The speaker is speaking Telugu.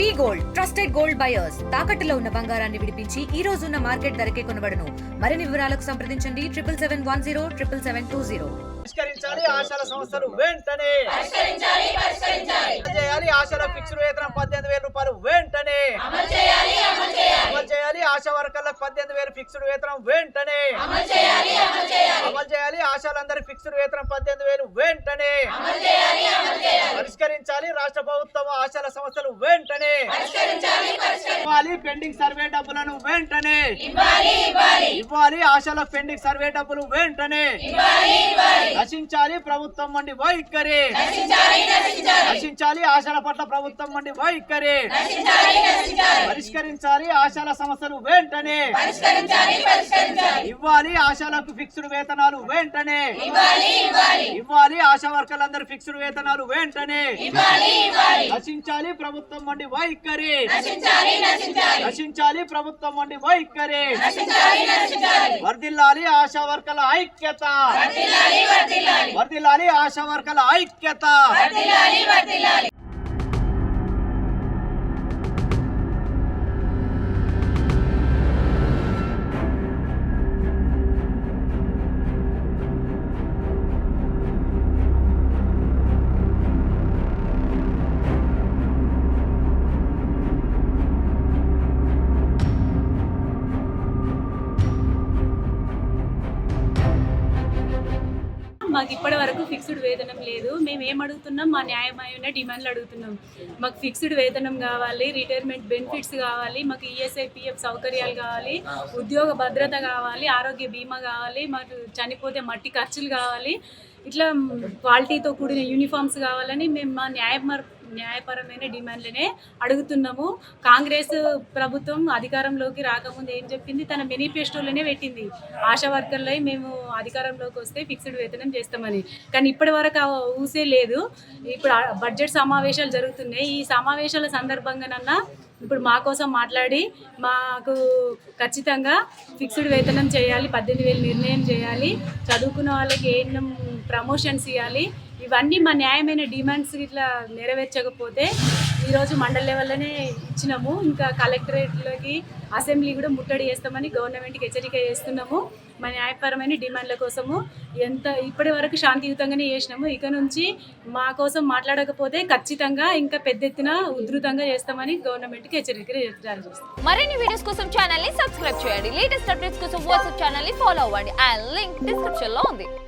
V gold trusted gold buyers. తాకట్టులో ఉన్న బంగారాన్ని విడిపించి ఈ రోజు ఉన్న మార్కెట్ ధరకే కొనబడను. మరిన్ని వివరాలకు సంప్రదించండి triple seven one zero triple seven two zero. పరిష్కరించాలి ఆశాల సంస్థలు వెంటనే. చేయాలి ఆశాల ఫిక్స్డ్ వేతనం పద్దెనిమిది వేల రూపాయలు వెంటనే. అమలు చేయాలి ఆశా వర్కర్లకు పద్దెనిమిది వేలు ఫిక్స్డ్ వేతనం వెంటనే. అమలు చేయాలి ఆశాలందరి ఫిక్స్డ్ వేతనం పద్దెనిమిది వేలు వెంటనే. పరిష్కరించాలి. రాష్ట్ర ప్రభుత్వం ఆశాల సమస్యలు వెంటనే ఇవ్వాలి. పెండింగ్ సర్వే డబ్బులను వెంటనే ఇవ్వాలి ఆశాల పెండింగ్ సర్వే డబ్బులు వెంటనే నశించాలి. ప్రభుత్వం వండి వైఖరి. నశించాలి ఆశల పట్ల ప్రభుత్వం వండి వైఖరి. పరిష్కరించాలి. ఆశాల సమస్యలు వెంటనే ఇవ్వాలి. ఆశాలకు ఫిక్స్డ్ వేతనాలు వెంటనే ఇవ్వాలి. ఆశా వర్కర్లందరూ ఫిక్స్డ్ వేతనాలు వెంటనే. నశించాలి ప్రభుత్వం వండి వైఖరి. నశించాలి ప్రభుత్వం వండి వైఖరి. వర్దిల్లాలి ఆశా వర్కర్ల ఐక్యత. వర్దిల్లాలి ఆశా వర్కర్ల ఐక్యత. మాకు ఇప్పటి వరకు ఫిక్స్డ్ వేతనం లేదు. మేము ఏం అడుగుతున్నాం? మా న్యాయమైన డిమాండ్లు అడుగుతున్నాం. మాకు ఫిక్స్డ్ వేతనం కావాలి రిటైర్మెంట్ బెనిఫిట్స్ కావాలి మాకు ఈఎస్ఐ పిఎఫ్ సౌకర్యాలు కావాలి ఉద్యోగ భద్రత కావాలి ఆరోగ్య బీమా కావాలి మాకు చనిపోతే మట్టి ఖర్చులు కావాలి. ఇట్లా క్వాలిటీతో కూడిన యూనిఫామ్స్ కావాలని మేము మా న్యాయ న్యాయపరమైన డిమాండ్లనే అడుగుతున్నాము. కాంగ్రెస్ ప్రభుత్వం అధికారంలోకి రాకముందు ఏం చెప్పింది? తన మేనిఫెస్టోలోనే పెట్టింది. ఆశా వర్కర్లై మేము అధికారంలోకి వస్తే ఫిక్స్డ్ వేతనం చేస్తామని. కానీ ఇప్పటి వరకు ఊసే లేదు. ఇప్పుడు బడ్జెట్ సమావేశాలు జరుగుతున్నాయి. ఈ సమావేశాల సందర్భంగానన్నా ఇప్పుడు మా కోసం మాట్లాడి మాకు ఖచ్చితంగా ఫిక్స్డ్ వేతనం చేయాలి. పద్దెనిమిది వేలు నిర్ణయం చేయాలి. చదువుకున్న వాళ్ళకి ఏం ప్రమోషన్స్ ఇవ్వాలి ఇవన్నీ మా న్యాయమైన డిమాండ్స్ ఇట్లా నెరవేర్చకపోతే ఈరోజు మండల లెవెల్లోనే ఇచ్చినాము. ఇంకా కలెక్టరేట్లోకి అసెంబ్లీ కూడా ముట్టడి చేస్తామని గవర్నమెంట్కి హెచ్చరిక చేస్తున్నాము. మా న్యాయపరమైన డిమాండ్ల కోసము ఎంత ఇప్పటి వరకు శాంతియుతంగానే చేసినాము. ఇక నుంచి మా కోసం మాట్లాడకపోతే ఖచ్చితంగా ఇంకా పెద్ద ఎత్తున ఉధృతంగా చేస్తామని గవర్నమెంట్కి హెచ్చరిక జారీ చేస్తాం. మరిన్ని వీడియోస్ కోసం ఛానల్ని సబ్స్క్రైబ్ చేయండి. లేటెస్ట్ అప్డేట్స్ కోసం వాట్సాప్ ఛానల్ని ఫాలో అవ్వండి. ఆ లింక్ డిస్క్రిప్షన్లో ఉంది.